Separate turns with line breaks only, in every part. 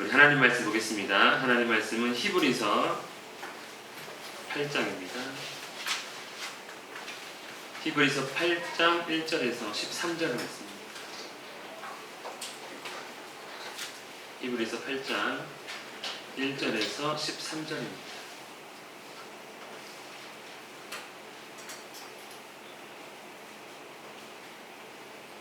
우리 하나님 말씀 보겠습니다. 하나님 말씀은 히브리서 8장입니다. 히브리서 8장 1절에서 13절 말씀입니다. 히브리서 8장 1절에서 13절입니다.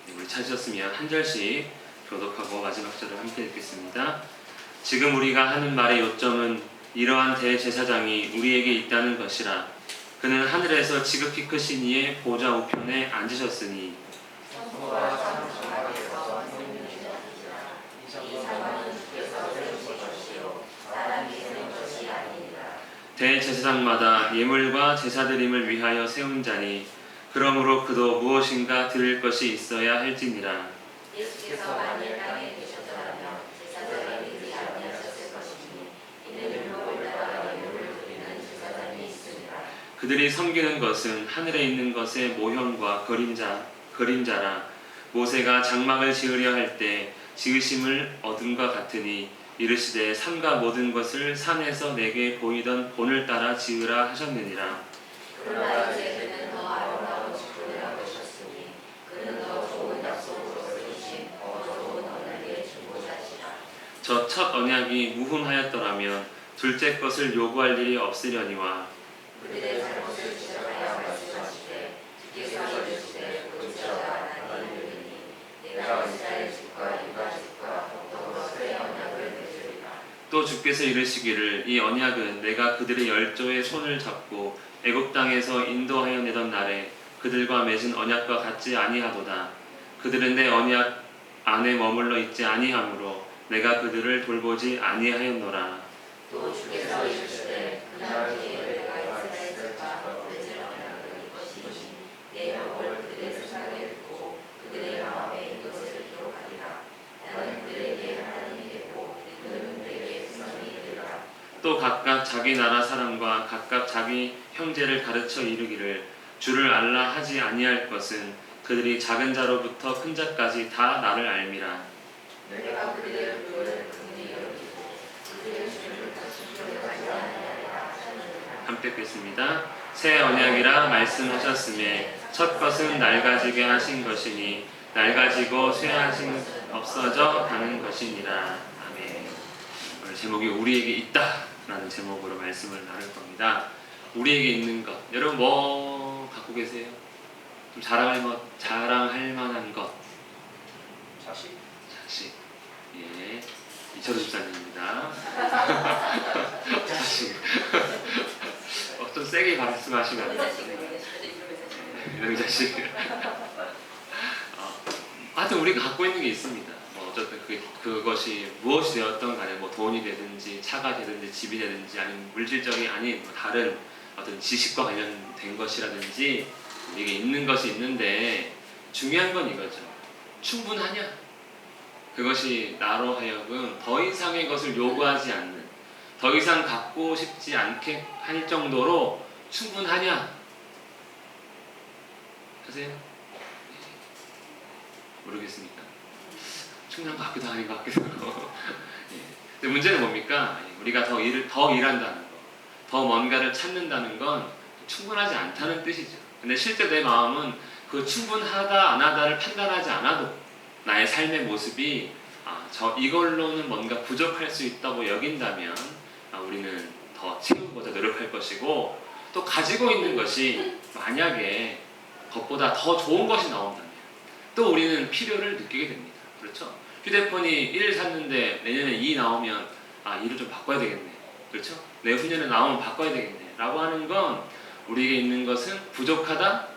네, 우리 찾으셨으면 한 절씩 교독하고 마지막 절을 함께 읽겠습니다. 지금 우리가 하는 말의 요점은 이러한 대제사장이 우리에게 있다는 것이라. 그는 하늘에서 지극히 크신 이의 보좌 우편에 앉으셨으니 대제사장마다 예물과 제사드림을 위하여 세운 자니 그러므로 그도 무엇인가 드릴 것이 있어야 할지니라.
예수께서 만일 땅에 계셨더라면 제사장이 되지 아니하셨을 것이니 이는 율법을 따라 예물을 드리는 제사장이 있으리라
그들이 섬기는 것은 하늘에 있는 것의 모형과 그림자 그림자라. 모세가 장막을 지으려 할 때 지으심을 얻음과 같으니 이르시되 산과 모든 것을 산에서 내게 보이던 본을 따라 지으라 하셨느니라.
그러나 이제 그는 더 아름다운 직분을 하셨으니 그는 더 좋은 약속으로 세우신 더 좋은 언약의 중보자시라.
저 첫 언약이 무흠하였더라면 둘째 것을 요구할 일이 없으려니와 또 주께서 이르시기를 이 언약은 내가 그들의 열조의 손을 잡고 애굽 땅에서 인도하여 내던 날에 그들과 맺은 언약과 같지 아니하도다. 그들은 내 언약 안에 머물러 있지 아니하므로 내가 그들을 돌보지 아니하였노라.
또 주께서 이르시되 그날 뒤에 내가 이스라엘 집과 맺을 언약을 이것이니 내 명을 그들의 생각에 듣고 그들의 마음에 이것을 기록하리라 나는 그들에게 하나님이 되고 그들은 내게 백성이 되리라
또 각각 자기 나라 사람과 각각 자기 형제를 가르쳐 이르기를 주를 알라 하지 아니할 것은 그들이 작은 자로부터 큰 자까지 다 나를 알미라.
내가 그들의 불을 긍휼히 여기고 그들의 주를 다시 기억하지 아니하리라 하느니라
함께 읽겠습니다. 새 언약이라 말씀하셨음에 첫 것은 낡아지게 하신 것이니 낡아지고 쇠하신 없어져 가는 것이니라. 제목이 우리에게 있다라는 제목으로 말씀을 나눌 겁니다. 우리에게 있는 것. 여러분 뭐 갖고 계세요? 좀 자랑할 것, 자랑할 만한 것.
자식?
자식. 예. 이철우 집사님입니다. 자식. 어, 좀 세게 말씀하시면 안 돼요. 이런 자식. 어, 하여튼 우리가 갖고 있는 게 있습니다. 뭐 어쨌든 그, 그것이 무엇이 되었던 간에 뭐 돈이 되든지 차가 되든지 집이 되든지 아니면 물질적인 아닌 뭐 다른 어떤 지식과 관련된 것이라든지 우리에게 있는 것이 있는데 중요한 건 이거죠. 충분하냐? 그것이 나로 하여금 더 이상의 것을 요구하지 않는 더 이상 갖고 싶지 않게 할 정도로 충분하냐? 하세요? 모르겠습니까? 것 같기도 아닌 것 같기도 하고 예. 근데 문제는 뭡니까? 예, 우리가 더 일을 더 일한다는 거, 더 뭔가를 찾는다는 건 충분하지 않다는 뜻이죠. 근데 실제 내 마음은 그 충분하다 안 하다를 판단하지 않아도 나의 삶의 모습이 아, 저 이걸로는 뭔가 부족할 수 있다고 여긴다면 아, 우리는 더 채우고자 노력할 것이고 또 가지고 있는 것이 만약에 그것보다 더 좋은 것이 나온다면 또 우리는 필요를 느끼게 됩니다. 그렇죠? 휴대폰이 1 샀는데 내년에 2 나오면 아 2를 좀 바꿔야 되겠네. 그렇죠? 내후년에 나오면 바꿔야 되겠네. 라고 하는 건 우리에게 있는 것은 부족하다,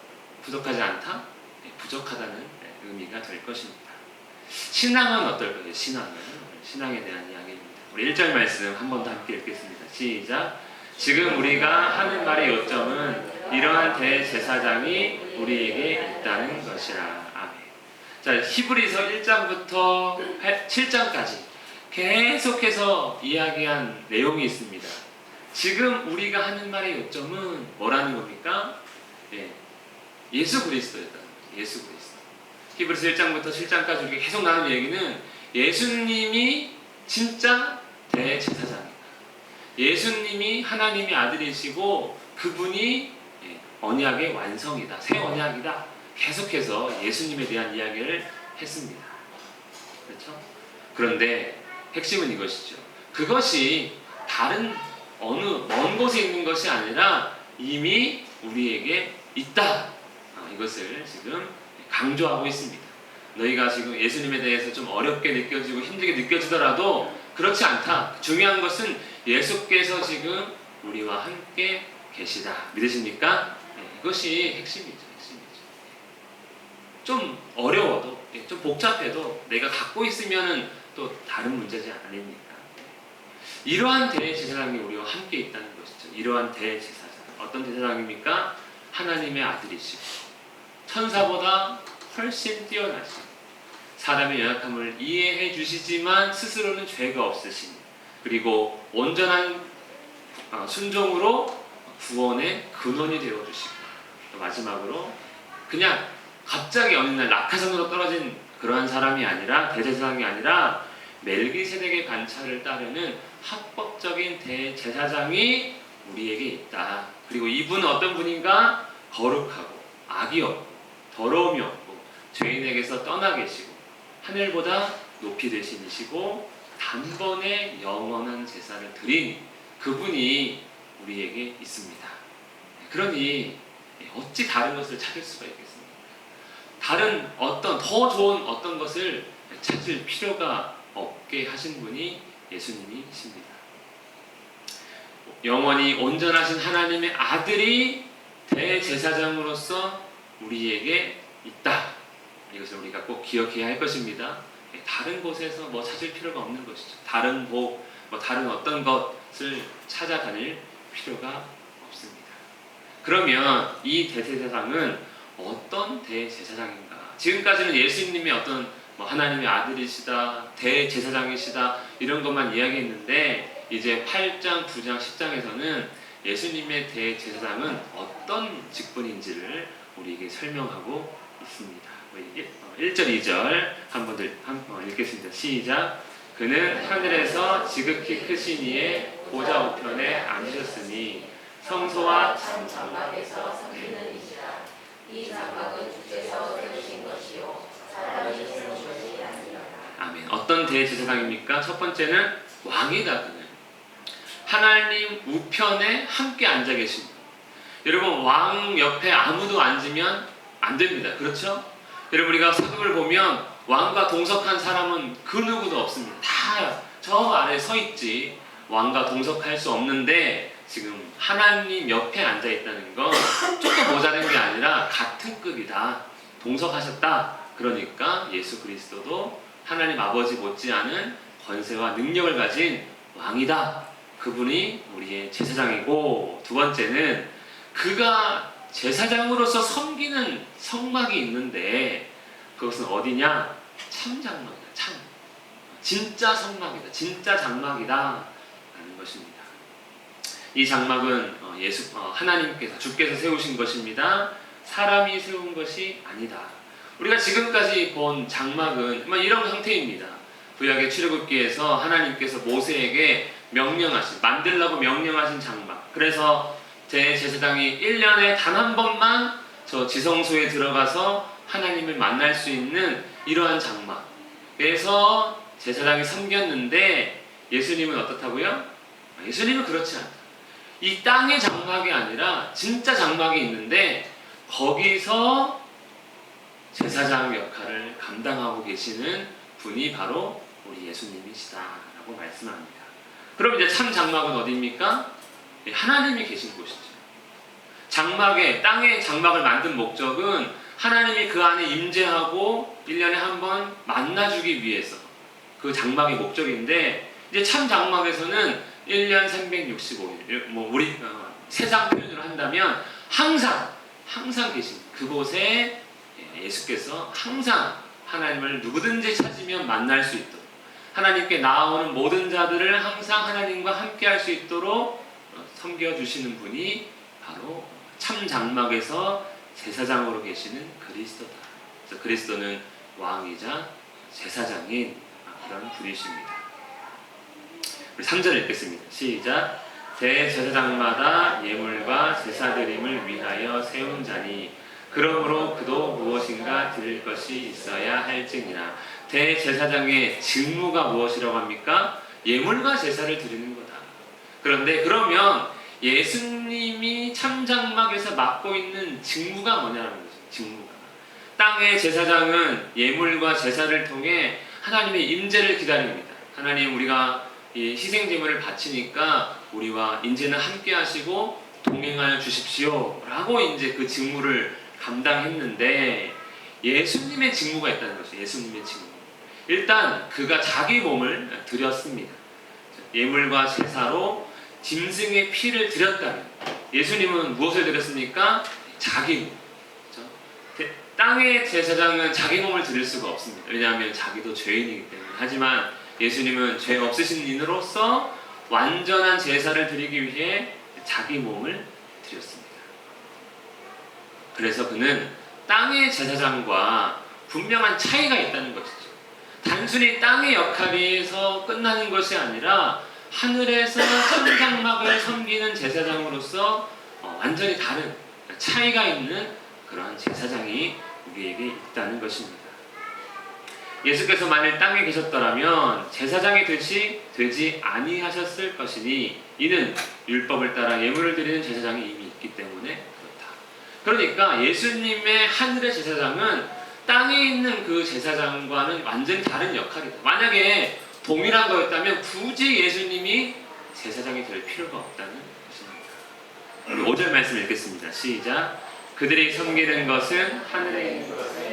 부족하지 않다, 네, 부족하다는 네, 의미가 될 것입니다. 신앙은 어떨까요? 신앙은 신앙에 대한 이야기입니다. 우리 1절 말씀 한 번 더 함께 읽겠습니다. 시작. 지금 우리가 하는 말의 요점은 이러한 대제사장이 우리에게 있다는 것이라. 자, 히브리서 1장부터 7장까지 계속해서 이야기한 내용이 있습니다. 지금 우리가 하는 말의 요점은 뭐라는 겁니까? 예, 예수 그리스도였다는 거죠. 예수 그리스도. 히브리서 1장부터 7장까지 우리가 계속 나눈 얘기는 예수님이 진짜 대제사장이다. 예수님이 하나님의 아들이시고 그분이 예, 언약의 완성이다. 새 언약이다. 계속해서 예수님에 대한 이야기를 했습니다. 그렇죠? 그런데 핵심은 이것이죠. 그것이 다른 어느 먼 곳에 있는 것이 아니라 이미 우리에게 있다. 아, 이것을 지금 강조하고 있습니다. 너희가 지금 예수님에 대해서 좀 어렵게 느껴지고 힘들게 느껴지더라도 그렇지 않다. 중요한 것은 예수께서 지금 우리와 함께 계시다. 믿으십니까? 네, 이것이 핵심이죠. 좀 어려워도, 예, 좀 복잡해도 내가 갖고 있으면은 또 다른 문제지 아닙니까? 이러한 대제사장이 우리와 함께 있다는 것이죠. 이러한 대제사장. 어떤 대제사장입니까? 하나님의 아들이시고 천사보다 훨씬 뛰어나신 사람의 연약함을 이해해 주시지만 스스로는 죄가 없으신 그리고 온전한 어, 순종으로 구원의 근원이 되어 주시고 또 마지막으로 그냥 갑자기 어느 날 낙하산으로 떨어진 그러한 사람이 아니라 대제사장이 아니라 멜기세덱의 관찰을 따르는 합법적인 대제사장이 우리에게 있다. 그리고 이분은 어떤 분인가? 거룩하고 악이 없고 더러움이 없고 죄인에게서 떠나 계시고 하늘보다 높이 되시니시고 단번에 영원한 제사를 드린 그분이 우리에게 있습니다. 그러니 어찌 다른 것을 찾을 수가 있겠습니까? 다른 어떤 더 좋은 어떤 것을 찾을 필요가 없게 하신 분이 예수님이십니다. 영원히 온전하신 하나님의 아들이 대제사장으로서 우리에게 있다. 이것을 우리가 꼭 기억해야 할 것입니다. 예, 다른 곳에서 뭐 찾을 필요가 없는 것이죠. 다른 복, 뭐 다른 어떤 것을 찾아다닐 필요가 없습니다. 그러면 이 대제사장은 어떤 대제사장인가? 지금까지는 예수님이 어떤 뭐 하나님의 아들이시다, 대제사장이시다 이런 것만 이야기했는데 이제 8장, 9장, 10장에서는 예수님의 대제사장은 어떤 직분인지를 우리에게 설명하고 있습니다. 1절, 2절 한번 읽겠습니다. 시작. 그는 하늘에서 지극히 크신 이의 보좌 우편에 앉으셨으니 성소와
참 장막에서 섬기는 이시라
아멘. 어떤 대제사장입니까? 첫 번째는 왕이다 그는. 하나님 우편에 함께 앉아 계신 분. 여러분 왕 옆에 아무도 앉으면 안 됩니다. 그렇죠? 여러분 우리가 사극을 보면 왕과 동석한 사람은 그 누구도 없습니다. 다 저 아래 서 있지. 왕과 동석할 수 없는데 지금 하나님 옆에 앉아 있다는 건 조금 모자란 게 아니라 같은 급이다. 동석하셨다. 그러니까 예수 그리스도도 하나님 아버지 못지않은 권세와 능력을 가진 왕이다. 그분이 우리의 제사장이고 두 번째는 그가 제사장으로서 섬기는 성막이 있는데 그것은 어디냐? 참 장막이다. 참 진짜 성막이다. 진짜 장막이다. 라는 것입니다. 이 장막은 어, 예수 어, 하나님께서 주께서 세우신 것입니다. 사람이 세운 것이 아니다. 우리가 지금까지 본 장막은 뭐 이런 형태입니다. 구약의 출애굽기에서 하나님께서 모세에게 명령하신 만들라고 명령하신 장막. 그래서 제 제사장이 1년에 단 한 번만 저 지성소에 들어가서 하나님을 만날 수 있는 이러한 장막. 그래서 제사장이 섬겼는데 예수님은 어떻다고요? 예수님은 그렇지 않다. 이 땅의 장막이 아니라 진짜 장막이 있는데 거기서 제사장 역할을 감당하고 계시는 분이 바로 우리 예수님이시다라고 말씀합니다. 그럼 이제 참 장막은 어디입니까? 네, 하나님이 계신 곳이죠. 장막에 땅의 장막을 만든 목적은 하나님이 그 안에 임재하고 1년에 한 번 만나주기 위해서 그 장막의 목적인데 이제 참 장막에서는 1년 365일 뭐 우리 어, 세상 표현으로 한다면 항상 항상 계신 그곳에 예수께서 항상 하나님을 누구든지 찾으면 만날 수 있도록 하나님께 나아오는 모든 자들을 항상 하나님과 함께 할 수 있도록 어, 섬겨 주시는 분이 바로 참 장막에서 제사장으로 계시는 그리스도다. 그래서 그리스도는 왕이자 제사장인 그런 분이십니다. 우리 3절 읽겠습니다. 시작. 대제사장마다 예물과 제사드림을 위하여 세운 자니 그러므로 그도 무엇인가 드릴 것이 있어야 할지니라. 대제사장의 직무가 무엇이라고 합니까? 예물과 제사를 드리는 거다. 그런데 그러면 예수님이 참장막에서 맡고 있는 직무가 뭐냐는 거죠. 직무가. 땅의 제사장은 예물과 제사를 통해 하나님의 임재를 기다립니다. 하나님 우리가 이 희생 제물을 바치니까 우리와 이제는 함께 하시고 동행하여 주십시오 라고 이제 그 직무를 감당했는데 예수님의 직무가 있다는 것이죠. 예수님의 직무. 일단 그가 자기 몸을 드렸습니다. 예물과 제사로 짐승의 피를 드렸다면 예수님은 무엇을 드렸습니까? 자기 몸. 그렇죠? 대- 땅의 제사장은 자기 몸을 드릴 수가 없습니다. 왜냐하면 자기도 죄인이기 때문에. 하지만 예수님은 죄 없으신 이로서 완전한 제사를 드리기 위해 자기 몸을 드렸습니다. 그래서 그는 땅의 제사장과 분명한 차이가 있다는 것이죠. 단순히 땅의 역할에서 끝나는 것이 아니라 하늘에서 천장막을 섬기는 제사장으로서 어, 완전히 다른 차이가 있는 그러한 제사장이 우리에게 있다는 것입니다. 예수께서 만일 땅에 계셨더라면 제사장이 되시 되지 아니하셨을 것이니 이는 율법을 따라 예물을 드리는 제사장이 이미 있기 때문에 그렇다. 그러니까 예수님의 하늘의 제사장은 땅에 있는 그 제사장과는 완전히 다른 역할이다. 만약에 동일한 거였다면 굳이 예수님이 제사장이 될 필요가 없다는 것입니다. 우리 5절 말씀 읽겠습니다. 시작. 그들이 섬기는 것은 하늘에 있는 것을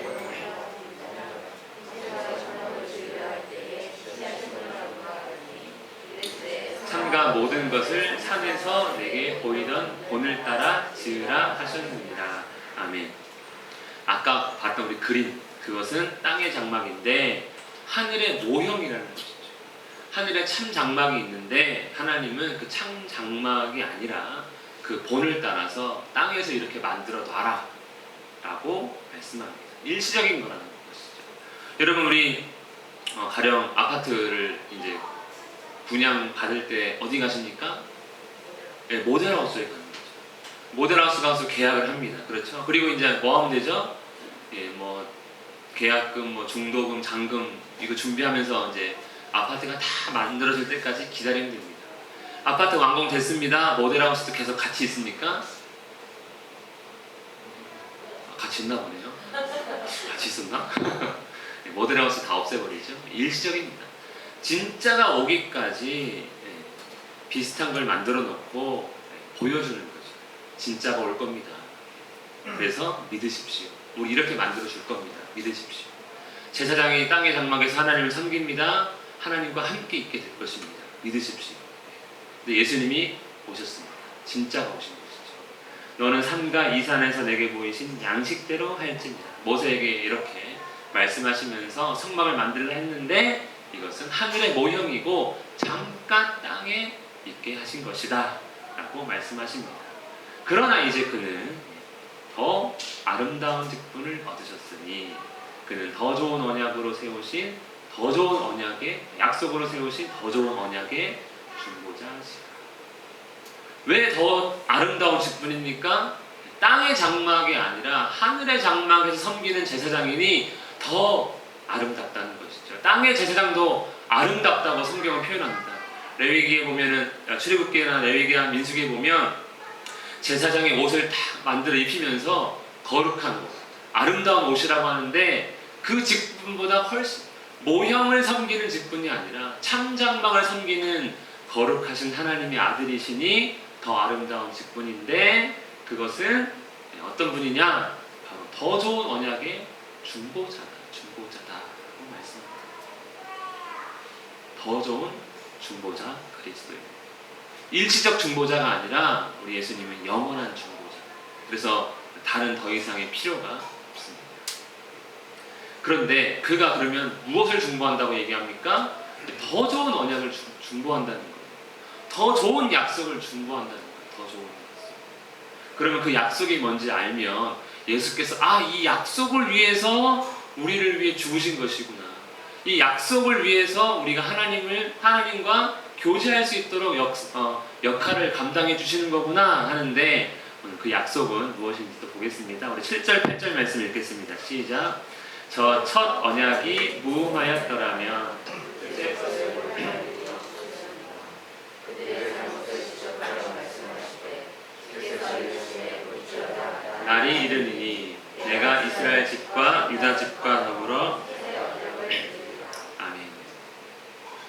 모든 것을 산에서 내게 보이던 본을 따라 지으라 하셨느니라. 아멘. 아까 봤던 우리 그림 그것은 땅의 장막인데 하늘의 모형이라는 것이죠. 하늘에 참 장막이 있는데 하나님은 그 참 장막이 아니라 그 본을 따라서 땅에서 이렇게 만들어 놔라 라고 말씀합니다. 일시적인 거라는 것이죠. 여러분 우리 어, 가령 아파트를 이제 분양 받을 때 어디 가십니까? 예, 모델하우스에 가는 거죠. 모델하우스 가서 계약을 합니다. 그렇죠? 그리고 이제 뭐 하면 되죠? 예, 뭐 계약금, 뭐 중도금, 잔금 이거 준비하면서 이제 아파트가 다 만들어질 때까지 기다리면 됩니다. 아파트 완공됐습니다. 모델하우스도 계속 같이 있습니까? 같이 있나 보네요. 같이 있었나? 예, 모델하우스 다 없애버리죠. 일시적입니다. 진짜가 오기까지 예, 비슷한 걸 만들어 놓고 예, 보여주는 거죠. 진짜가 올 겁니다. 그래서 믿으십시오. 우리 이렇게 만들어 줄 겁니다. 믿으십시오. 제사장이 땅의 장막에서 하나님을 섬깁니다. 하나님과 함께 있게 될 것입니다. 믿으십시오. 근데 예수님이 오셨습니다. 진짜가 오신 것이죠. 너는 산과 이 산에서 내게 보이신 양식대로 할지니라. 모세에게 이렇게 말씀하시면서 성막을 만들라 했는데 이것은 하늘의 모형이고 잠깐 땅에 있게 하신 것이다. 라고 말씀하십니다. 그러나 이제 그는 더 아름다운 직분을 얻으셨으니 그는 더 좋은 언약으로 세우신 더 좋은 언약의 약속으로 세우신 더 좋은 언약의 중보자 시라. 왜 더 아름다운 직분입니까? 땅의 장막이 아니라 하늘의 장막에서 섬기는 제사장이니 더 아름답다는. 땅의 제사장도 아름답다고 성경은 표현합니다. 레위기에 보면은 아, 출애굽기나 레위기나 민수기에 보면 제사장의 옷을 다 만들어 입히면서 거룩한 옷, 아름다운 옷이라고 하는데 그 직분보다 훨씬 모형을 섬기는 직분이 아니라 참장막을 섬기는 거룩하신 하나님의 아들이시니 더 아름다운 직분인데 그것은 어떤 분이냐? 바로 더 좋은 언약의 중보자다. 말씀합니다. 더 좋은 중보자 그리스도입니다. 일시적 중보자가 아니라 우리 예수님은 영원한 중보자. 그래서 다른 더 이상의 필요가 없습니다. 그런데 그가 그러면 무엇을 중보한다고 얘기합니까? 더 좋은 언약을 중- 중보한다는 거예요. 더 좋은 약속을 중보한다는 거예요. 더 좋은 약속. 그러면 그 약속이 뭔지 알면 예수께서 아, 이 약속을 위해서 우리를 위해 죽으신 것이구나. 이 약속을 위해서 우리가 하나님을 하나님과 교제할 수 있도록 역, 어, 역할을 감당해 주시는 거구나 하는데 오늘 그 약속은 무엇인지 또 보겠습니다. 우리 7절, 8절 말씀 읽겠습니다. 시작. 저 첫 언약이 무음하였더라면 날이 이르니 내가 이스라엘 집과 유다 집과 더불어 아멘.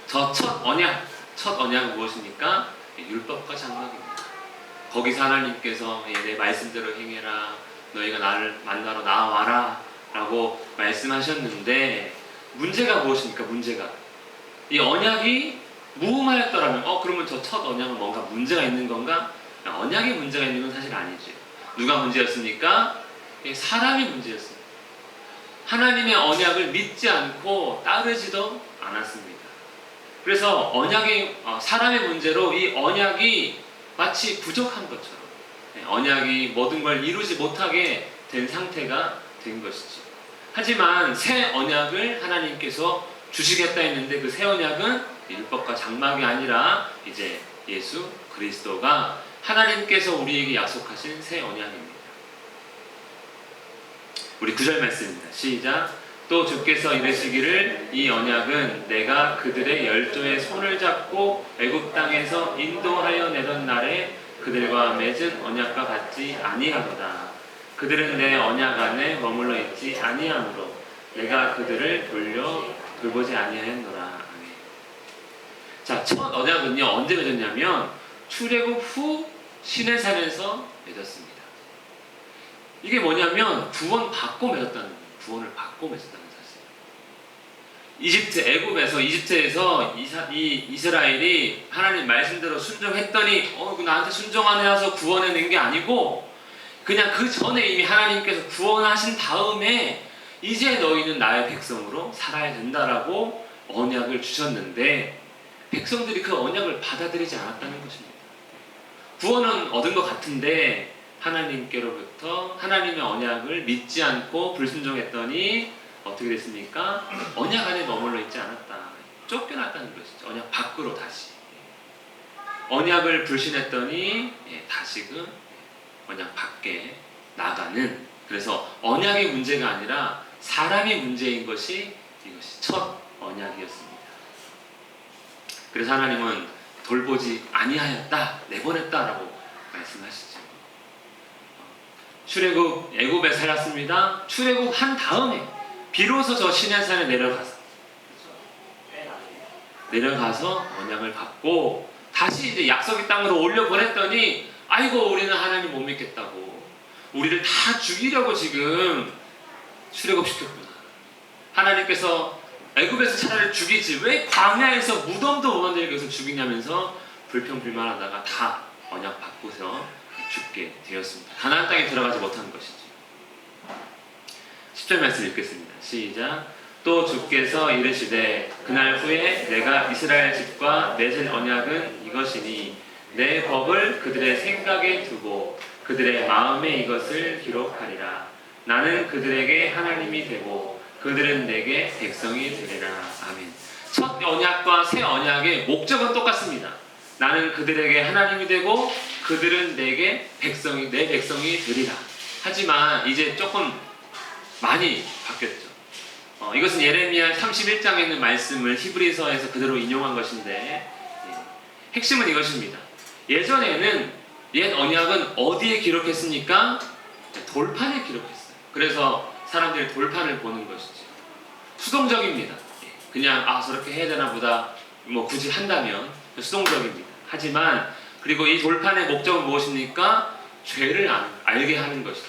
저 첫 언약, 첫 언약은 무엇입니까? 예, 율법과 장막입니다. 거기서 하나님께서 예, 내 말씀대로 행해라. 너희가 나를 만나러 나와라. 라고 말씀하셨는데 문제가 무엇입니까? 문제가 이 언약이 무음하였더라면 어 그러면 저 첫 언약은 뭔가 문제가 있는 건가? 언약에 문제가 있는 건 사실 아니죠. 누가 문제였습니까? 예, 사람이 문제였습니다. 하나님의 언약을 믿지 않고 따르지도 않았습니다. 그래서 언약이 어, 사람의 문제로 이 언약이 마치 부족한 것처럼 예, 언약이 모든 걸 이루지 못하게 된 상태가 된 것이죠. 하지만 새 언약을 하나님께서 주시겠다 했는데 그 새 언약은 율법과 장막이 아니라 이제 예수 그리스도가 하나님께서 우리에게 약속하신 새 언약입니다. 우리 구절 말씀입니다. 시작. 또 주께서 이르시기를 이 언약은 내가 그들의 열조의 손을 잡고 애굽 땅에서 인도하여 내던 날에 그들과 맺은 언약과 같지 아니하도다. 그들은 내 언약 안에 머물러 있지 아니하므로 내가 그들을 돌려 돌보지 아니하였노라. 자, 첫 언약은요 언제 맺었냐면 출애굽 후 시내산에서 맺었습니다. 이게 뭐냐면 구원 받고 맺었다는 거예요. 구원을 받고 맺었다는 사실. 이집트 애굽에서 이집트에서 이사, 이 이스라엘이 하나님 말씀대로 순종했더니 어 나한테 순종하네 해서 구원해낸 게 아니고 그냥 그 전에 이미 하나님께서 구원하신 다음에 이제 너희는 나의 백성으로 살아야 된다라고 언약을 주셨는데 백성들이 그 언약을 받아들이지 않았다는 것입니다. 구원은 얻은 것 같은데 하나님께로부터 하나님의 언약을 믿지 않고 불순종했더니 어떻게 됐습니까? 언약 안에 머물러 있지 않았다. 쫓겨났다는 것이죠. 언약 밖으로 다시. 언약을 불신했더니 예, 다시금 언약 밖에 나가는 그래서 언약의 문제가 아니라 사람의 문제인 것이 이것이 첫 언약이었습니다. 그래서 하나님은 돌보지 아니하였다, 내보냈다라고 말씀하시죠. 출애굽 애굽에 살았습니다. 출애굽 한 다음에 비로소 저 시내산에 내려가서 내려가서 언약을 받고 다시 이제 약속의 땅으로 올려 보냈더니 아이고 우리는 하나님 못 믿겠다고 우리를 다 죽이려고 지금 출애굽 시켰구나. 하나님께서 애굽에서 차라리 죽이지 왜 광야에서 무덤도 못 만들게 해서 죽이냐면서 불평불만하다가 다 언약 받고서 죽게 되었습니다. 가나안 땅에 들어가지 못한 것이죠. 10절 말씀 읽겠습니다. 시작. 또 주께서 이르시되 그날 후에 내가 이스라엘 집과 맺은 언약은 이것이니 내 법을 그들의 생각에 두고 그들의 마음에 이것을 기록하리라. 나는 그들에게 하나님이 되고 그들은 내게 백성이 되리라. 아멘. 첫 언약과 새 언약의 목적은 똑같습니다. 나는 그들에게 하나님이 되고 그들은 내게 백성이 내 백성이 되리라. 하지만 이제 조금 많이 바뀌었죠. 어, 이것은 예레미야 31장에 있는 말씀을 히브리서에서 그대로 인용한 것인데 예, 핵심은 이것입니다. 예전에는 옛 언약은 어디에 기록했습니까? 돌판에 기록했어요. 그래서 사람들이 돌판을 보는 것이죠. 수동적입니다. 예, 그냥 아 저렇게 해야 되나 보다 뭐 굳이 한다면 수동적입니다. 하지만 그리고 이 돌판의 목적은 무엇입니까? 죄를 알- 알게 하는 것이죠.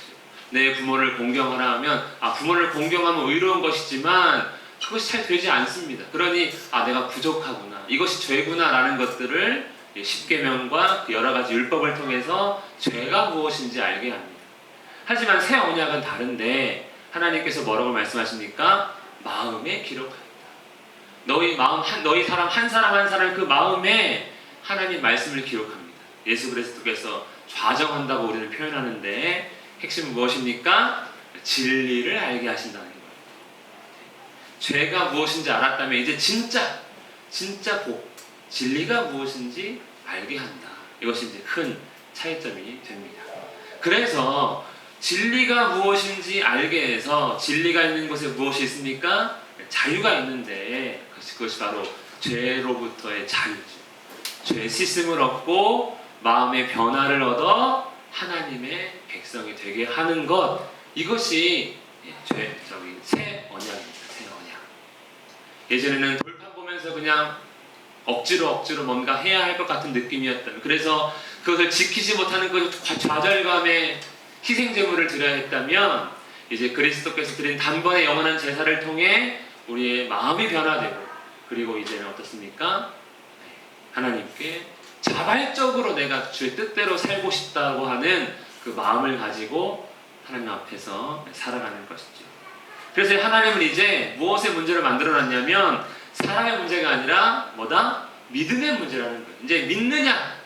내 부모를 공경하라 하면 아 부모를 공경하면 의로운 것이지만 그것이 잘 되지 않습니다. 그러니 아 내가 부족하구나 이것이 죄구나라는 것들을 이 십계명과 그 여러 가지 율법을 통해서 죄가 무엇인지 알게 합니다. 하지만 새 언약은 다른데 하나님께서 뭐라고 말씀하십니까? 마음에 기록합니다. 너희 마음 한 너희 사람 한 사람 한 사람 그 마음에 하나님 말씀을 기록합니다. 예수 그리스도께서 좌정한다고 우리는 표현하는데 핵심은 무엇입니까? 진리를 알게 하신다는 거예요. 죄가 무엇인지 알았다면 이제 진짜 진짜 복, 진리가 무엇인지 알게 한다. 이것이 이제 큰 차이점이 됩니다. 그래서 진리가 무엇인지 알게 해서 진리가 있는 곳에 무엇이 있습니까? 자유가 있는데 그것이, 바로 죄로부터의 자유죠. 죄 씻음을 얻고 마음의 변화를 얻어 하나님의 백성이 되게 하는 것 이것이 예, 죄 저기 새 언약입니다. 새 언약. 예전에는 돌판 보면서 그냥 억지로 억지로 뭔가 해야 할 것 같은 느낌이었다면 그래서 그것을 지키지 못하는 그 좌절감에 희생 제물을 드려야 했다면 이제 그리스도께서 드린 단번에 영원한 제사를 통해 우리의 마음이 변화되고 그리고 이제는 어떻습니까? 네, 하나님께 자발적으로 내가 주의 뜻대로 살고 싶다고 하는 그 마음을 가지고 하나님 앞에서 살아가는 것이죠. 그래서 하나님은 이제 무엇의 문제를 만들어 놨냐면 사랑의 문제가 아니라 뭐다? 믿음의 문제라는 거예요. 이제 믿느냐?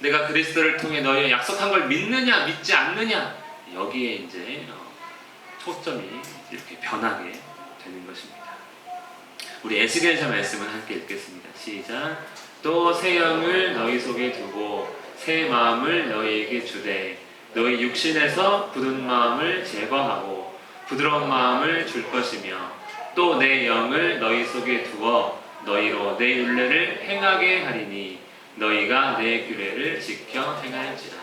내가 그리스도를 통해 너의 약속한 걸 믿느냐, 믿지 않느냐? 여기에 이제 어, 초점이 이렇게 변하게 되는 것입니다. 우리 에스겔서 말씀을 함께 읽겠습니다. 시작. 또 새 영을 너희 속에 두고 새 마음을 너희에게 주되 너희 육신에서 굳은 마음을 제거하고 부드러운 마음을 줄 것이며 또 내 영을 너희 속에 두어 너희로 내 윤례를 행하게 하리니 너희가 내 규례를 지켜 행할지라.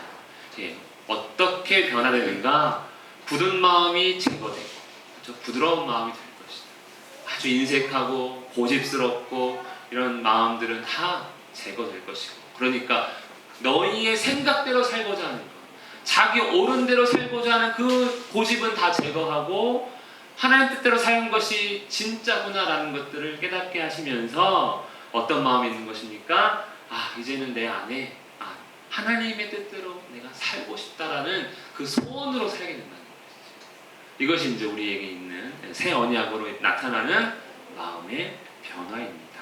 예, 어떻게 변화되는가? 굳은 마음이 제거되고 그렇죠? 부드러운 마음이 될 것이다. 아주 인색하고 고집스럽고 이런 마음들은 다 제거될 것이고 그러니까 너희의 생각대로 살고자 하는 것 자기 옳은 대로 살고자 하는 그 고집은 다 제거하고 하나님 뜻대로 사는 것이 진짜구나라는 것들을 깨닫게 하시면서 어떤 마음이 있는 것입니까? 아 이제는 내 안에 아, 하나님의 뜻대로 내가 살고 싶다라는 그 소원으로 살게 된다는 것이죠. 이것이 이제 우리에게 있는 새 언약으로 나타나는 마음의 변화입니다.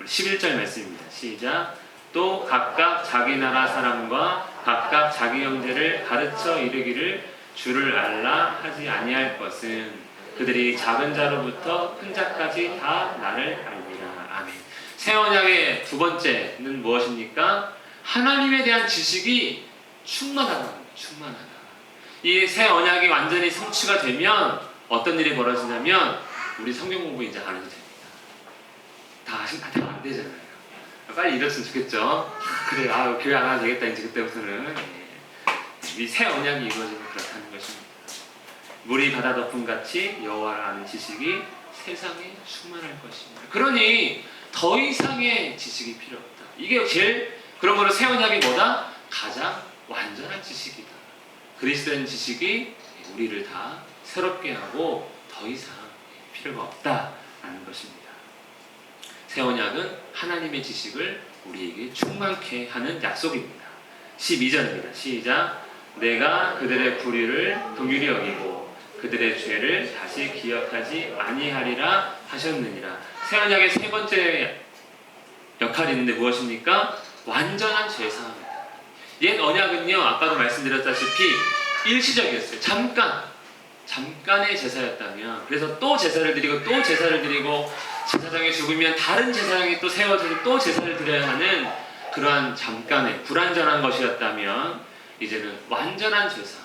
우리 11절 말씀입니다. 시작. 또 각각 자기 나라 사람과 각각 자기 형제를 가르쳐 이르기를 주를 알라 하지 아니할 것은 그들이 작은 자로부터 큰 자까지 다 나를 알리라. 아멘. 새 언약의 두 번째는 무엇입니까? 하나님에 대한 지식이 충만하다. 충만하다. 이 새 언약이 완전히 성취가 되면 어떤 일이 벌어지냐면 우리 성경 공부 이제 안 해도 됩니다. 다 다안 되잖아요. 빨리 이랬으면 좋겠죠. 아, 그래, 아 교회 안 하도 되겠다 이제 그때부터는 예. 이새 언약이 이루어지면 그렇다는 것입니다. 물이 바다 덮음 같이 여호와를 아는 지식이 세상에 충만할 것입니다. 그러니 더 이상의 지식이 필요 없다. 이게 제일 그런 거로 새 언약이 뭐다? 가장 완전한 지식이다. 그리스도인 지식이 우리를 다 새롭게 하고 더 이상 필요가 없다라는 것입니다. 새 언약은 하나님의 지식을 우리에게 충만케 하는 약속입니다. 12절입니다. 시작. 내가 그들의 불의를 긍휼히 여기고 그들의 죄를 다시 기억하지 아니하리라 하셨느니라. 새 언약의 세 번째 역할이 있는데 무엇입니까? 완전한 죄 사함입니다. 옛 언약은요, 아까도 말씀드렸다시피 일시적이었어요. 잠깐, 잠깐의 제사였다면, 그래서 또 제사를 드리고 또 제사를 드리고 제사장이 죽으면 다른 제사장이 또 세워지고 또 제사를 드려야 하는 그러한 잠깐의 불완전한 것이었다면 이제는 완전한 제사,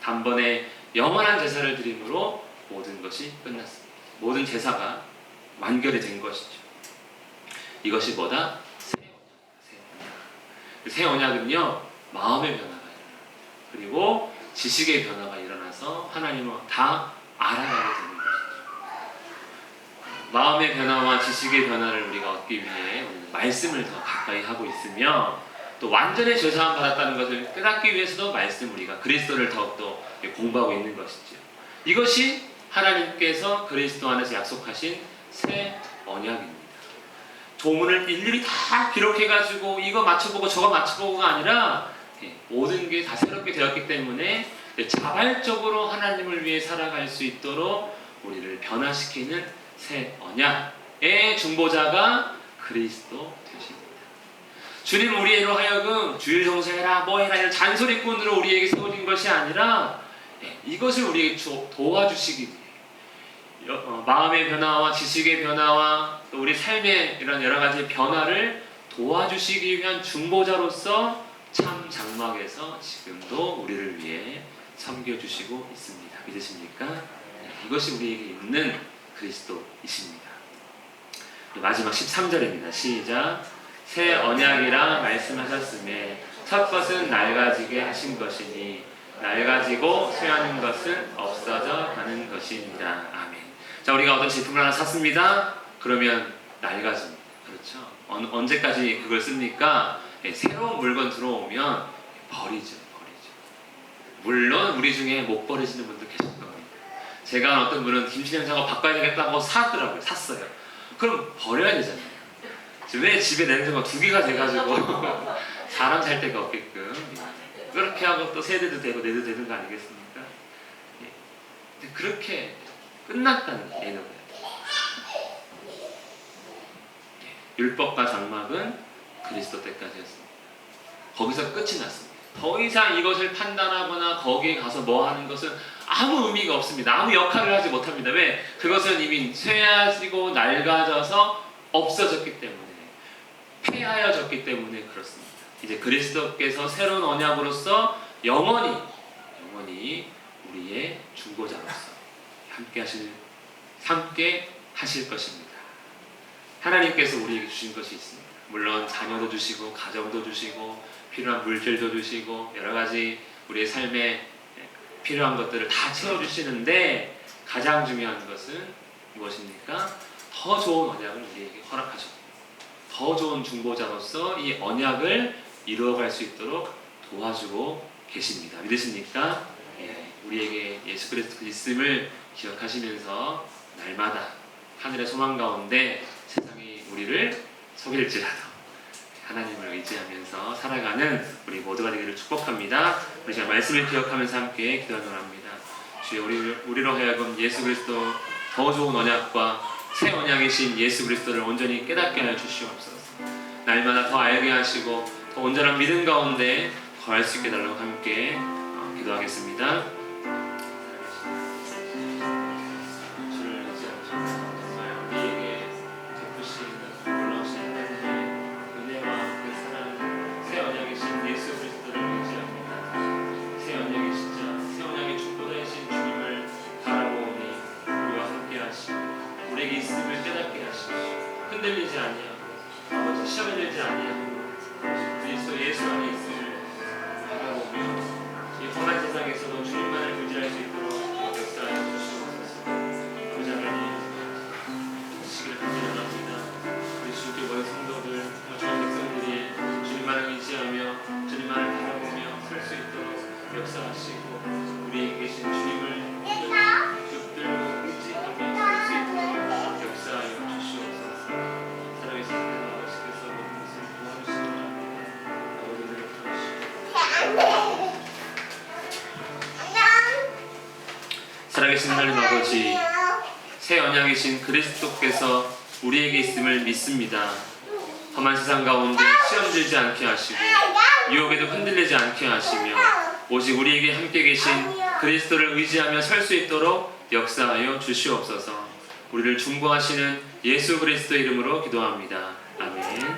단번에 영원한 제사를 드림으로 모든 것이 끝났습니다. 모든 제사가 완결이 된 것이죠. 이것이 뭐다? 새 언약. 새 언약은요 마음의 변화가 일어나 그리고 지식의 변화가 일어나서 하나님을 다 알아가게 되는 것이죠. 마음의 변화와 지식의 변화를 우리가 얻기 위해 말씀을 더 가까이 하고 있으며 또 완전히 죄사함 받았다는 것을 깨닫기 위해서도 말씀 우리가 그리스도를 더욱더 공부하고 있는 것이죠. 이것이 하나님께서 그리스도 안에서 약속하신 새 언약입니다. 도문을 일일이 다 기록해가지고 이거 맞춰보고 저거 맞춰보고가 아니라 예, 모든 게 다 새롭게 되었기 때문에 자발적으로 하나님을 위해 살아갈 수 있도록 우리를 변화시키는 새 언약의 중보자가 그리스도 되십니다. 주님 우리로 하여금 주일 정서해라 뭐 해라 이런 잔소리꾼으로 우리에게 세워진 것이 아니라 예, 이것을 우리에게 주- 도와주시기 위해 여- 어, 마음의 변화와 지식의 변화와 또 우리 삶의 이런 여러 가지 변화를 도와주시기 위한 중보자로서 참 장막에서 지금도 우리를 위해 섬겨주시고 있습니다. 믿으십니까? 네, 이것이 우리에게 있는 그리스도이십니다. 네, 마지막 13절입니다. 시작. 새 언약이라 말씀하셨음에 첫 것은 낡아지게 하신 것이니 낡아지고 쇠하는 것은 없어져 가는 것입니다. 아멘. 자, 우리가 어떤 제품을 하나 샀습니다. 그러면 낡아집니다. 그렇죠? 언, 언제까지 그걸 씁니까? 예, 새로운 물건 들어오면 버리죠. 물론 우리 중에 못 버리시는 분도 계실 겁니다. 제가 어떤 분은 김치 냉장고 바꿔야 되겠다고 사더라고요. 샀어요. 그럼 버려야 되잖아요. 왜 집에 냉장고 두 개가 돼가지고 사람 살 데가 없게끔 그렇게 하고 또 세대도 되고 내도 되는 거 아니겠습니까? 예. 그렇게 끝났다는 예는 율법과 장막은 그리스도 때까지였습니다. 거기서 끝이 났습니다. 더 이상 이것을 판단하거나 거기에 가서 뭐 하는 것은 아무 의미가 없습니다. 아무 역할을 하지 못합니다. 왜? 그것은 이미 쇠하지고 낡아져서 없어졌기 때문에 폐하여졌기 때문에 그렇습니다. 이제 그리스도께서 새로운 언약으로서 영원히 영원히 우리의 중보자로서 함께 하실 함께 하실 것입니다. 하나님께서 우리에게 주신 것이 있습니다. 물론 자녀도 주시고 가정도 주시고 필요한 물질도 주시고 여러 가지 우리의 삶에 필요한 것들을 다 채워 주시는데 가장 중요한 것은 무엇입니까? 더 좋은 언약을 우리에게 허락하셨고 더 좋은 중보자로서 이 언약을 이루어갈 수 있도록 도와주고 계십니다. 믿으십니까? 예, 우리에게 예수 그리스도 있음을 기억하시면서 날마다 하늘의 소망 가운데 세상이 우리를 속일지라도 하나님을 의지하면서 살아가는 우리 모두가 되기를 축복합니다. 우리 자 말씀을 기억하면서 함께 기도하도록 합니다. 주여 우리, 우리로 하여금 예수 그리스도 더 좋은 언약과 새 언약이신 예수 그리스도를 온전히 깨닫게 하여 주시옵소서. 날마다 더 알게 하시고 더 온전한 믿음 가운데 거할 수 있게 달라고 함께 어, 기도하겠습니다. 아버지 새 언약이신 그리스도께서 우리에게 있음을 믿습니다. 험한 세상 가운데 시험 들지 않게 하시고 유혹에도 흔들리지 않게 하시며 오직 우리에게 함께 계신 그리스도를 의지하며 설 수 있도록 역사하여 주시옵소서. 우리를 중보하시는 예수 그리스도 이름으로 기도합니다.